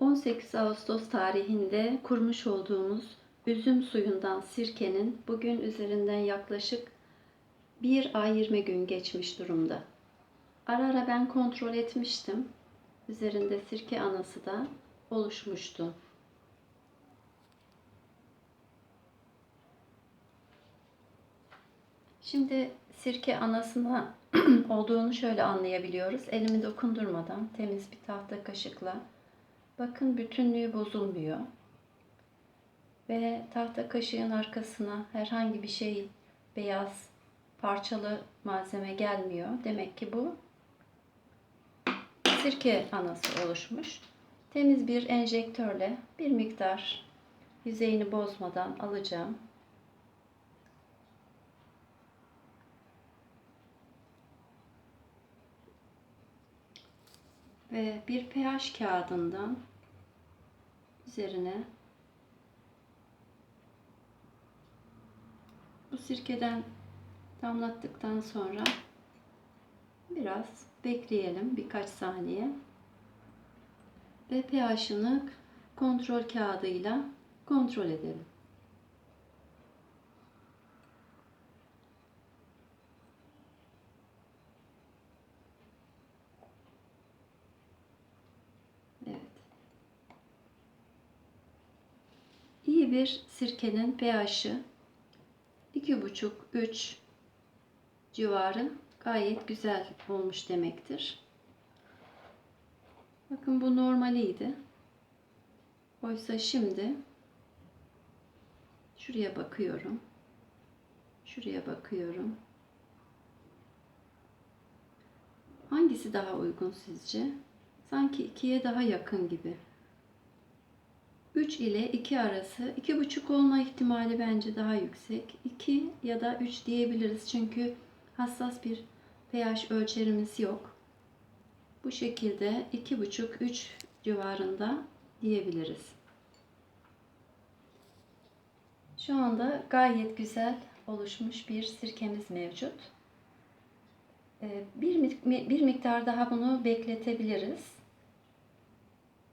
18 Ağustos tarihinde kurmuş olduğumuz üzüm suyundan sirkenin bugün üzerinden yaklaşık 1 ay 20 gün geçmiş durumda. Ara ara ben kontrol etmiştim. Üzerinde sirke anası da oluşmuştu. Şimdi sirke anasına olduğunu şöyle anlayabiliyoruz. Elimi dokundurmadan temiz bir tahta kaşıkla bakın bütünlüğü bozulmuyor. Ve tahta kaşığın arkasına herhangi bir şey beyaz parçalı malzeme gelmiyor. Demek ki bu sirke anası oluşmuş. Temiz bir enjektörle bir miktar yüzeyini bozmadan alacağım. Ve bir pH kağıdından üzerine bu sirkeden damlattıktan sonra biraz bekleyelim birkaç saniye ve pH'ını kontrol kağıdıyla kontrol edelim. İyi bir sirkenin pH'i 2,5-3 civarı gayet güzel olmuş demektir. Bakın bu normaliydi. Oysa şimdi şuraya bakıyorum. Şuraya bakıyorum. Hangisi daha uygun sizce? Sanki ikiye daha yakın gibi. 3 ile 2 arası 2,5 olma ihtimali bence daha yüksek. 2 ya da 3 diyebiliriz. Çünkü hassas bir pH ölçerimiz yok. Bu şekilde 2,5-3 civarında diyebiliriz. Şu anda gayet güzel oluşmuş bir sirkemiz mevcut. Ee, bir, bir miktar daha bunu bekletebiliriz.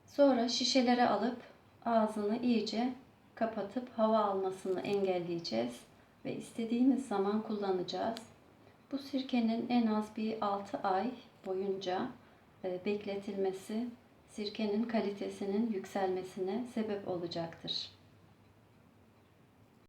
Sonra şişelere alıp ağzını iyice kapatıp hava almasını engelleyeceğiz ve istediğimiz zaman kullanacağız. Bu sirkenin en az bir 6 ay boyunca e, bekletilmesi sirkenin kalitesinin yükselmesine sebep olacaktır.